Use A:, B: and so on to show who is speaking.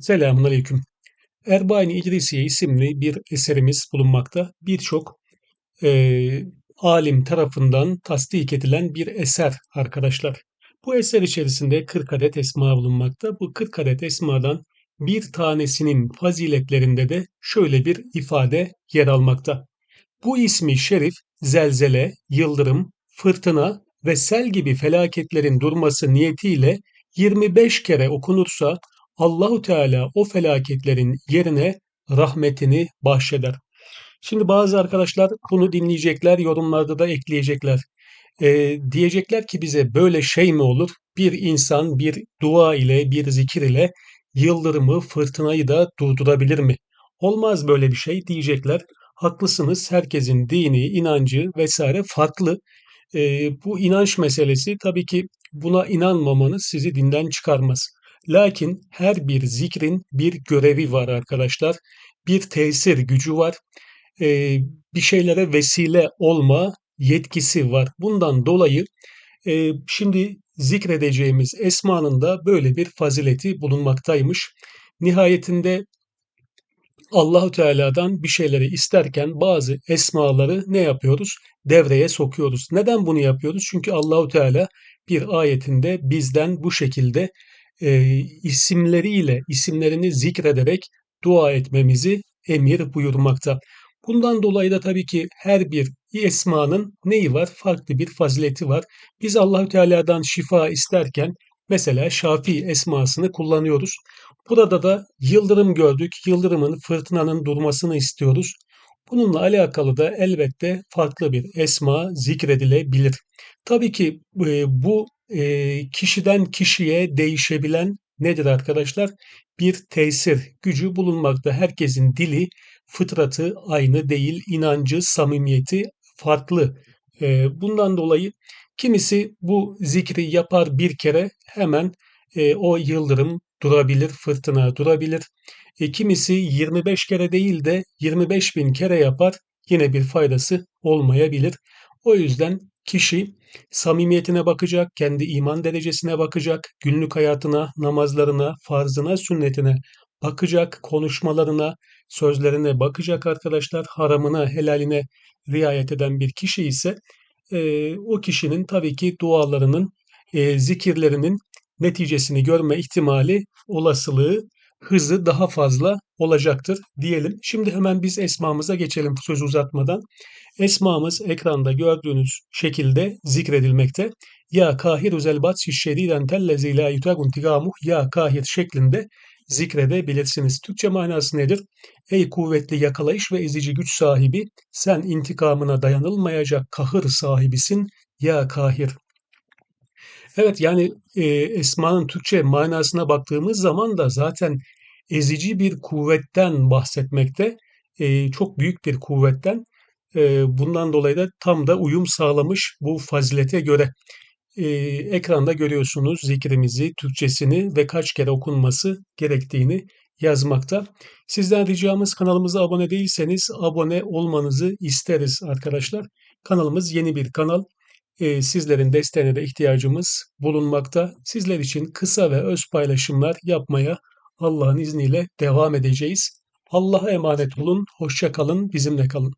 A: Selamünaleyküm. Erbain-i İdrisiye isimli bir eserimiz bulunmakta. Birçok eee, alim tarafından tasdik edilen bir eser arkadaşlar. Bu eser içerisinde 40 adet esma bulunmakta. Bu 40 adet esmadan bir tanesinin faziletlerinde de şöyle bir ifade yer almakta. Bu ismi şerif zelzele, yıldırım, fırtına ve sel gibi felaketlerin durması niyetiyle 25 kere okunursa Allahu Teala o felaketlerin yerine rahmetini bahşeder. Şimdi bazı arkadaşlar bunu dinleyecekler, yorumlarda da ekleyecekler. Ee, diyecekler ki bize böyle şey mi olur? Bir insan bir dua ile, bir zikir ile yıldırımı, fırtınayı da durdurabilir mi? Olmaz böyle bir şey diyecekler. Haklısınız. Herkesin dini, inancı vesaire farklı. Ee, bu inanç meselesi tabii ki buna inanmamanız sizi dinden çıkarmaz. Lakin her bir zikrin bir görevi var arkadaşlar. Bir tesir gücü var. Ee, bir şeylere vesile olma yetkisi var. Bundan dolayı e, şimdi zikredeceğimiz esmanın da böyle bir fazileti bulunmaktaymış. Nihayetinde Allahu Teala'dan bir şeyleri isterken bazı esmaları ne yapıyoruz? Devreye sokuyoruz. Neden bunu yapıyoruz? Çünkü Allahu Teala bir ayetinde bizden bu şekilde e, isimleriyle, isimlerini zikrederek dua etmemizi emir buyurmakta. Bundan dolayı da tabii ki her bir esmanın neyi var? Farklı bir fazileti var. Biz Allahü Teala'dan şifa isterken mesela Şafi esmasını kullanıyoruz. Burada da yıldırım gördük. Yıldırımın, fırtınanın durmasını istiyoruz. Bununla alakalı da elbette farklı bir esma zikredilebilir. Tabii ki bu e, kişiden kişiye değişebilen nedir arkadaşlar? Bir tesir gücü bulunmakta. Herkesin dili, fıtratı aynı değil, inancı, samimiyeti farklı. E, bundan dolayı kimisi bu zikri yapar bir kere hemen e, o yıldırım durabilir, fırtına durabilir. E, kimisi 25 kere değil de 25 bin kere yapar yine bir faydası olmayabilir. O yüzden kişi samimiyetine bakacak, kendi iman derecesine bakacak, günlük hayatına, namazlarına, farzına, sünnetine bakacak, konuşmalarına, sözlerine bakacak arkadaşlar. Haramına, helaline riayet eden bir kişi ise e, o kişinin tabii ki dualarının, e, zikirlerinin neticesini görme ihtimali, olasılığı, hızı daha fazla olacaktır diyelim. Şimdi hemen biz esmamıza geçelim söz uzatmadan. Esmamız ekranda gördüğünüz şekilde zikredilmekte. Ya kahir özel batsi şeriden tellezi la yutagun tigamuh ya kahir şeklinde zikredebilirsiniz. Türkçe manası nedir? Ey kuvvetli yakalayış ve ezici güç sahibi, sen intikamına dayanılmayacak kahır sahibisin ya kahir. Evet yani e, esmanın Türkçe manasına baktığımız zaman da zaten ezici bir kuvvetten bahsetmekte. E, çok büyük bir kuvvetten. E, bundan dolayı da tam da uyum sağlamış bu fazilete göre. E, ekranda görüyorsunuz zikrimizi, Türkçesini ve kaç kere okunması gerektiğini yazmakta. Sizden ricamız kanalımıza abone değilseniz abone olmanızı isteriz arkadaşlar. Kanalımız yeni bir kanal e, sizlerin desteğine de ihtiyacımız bulunmakta. Sizler için kısa ve öz paylaşımlar yapmaya Allah'ın izniyle devam edeceğiz. Allah'a emanet olun, hoşça kalın, bizimle kalın.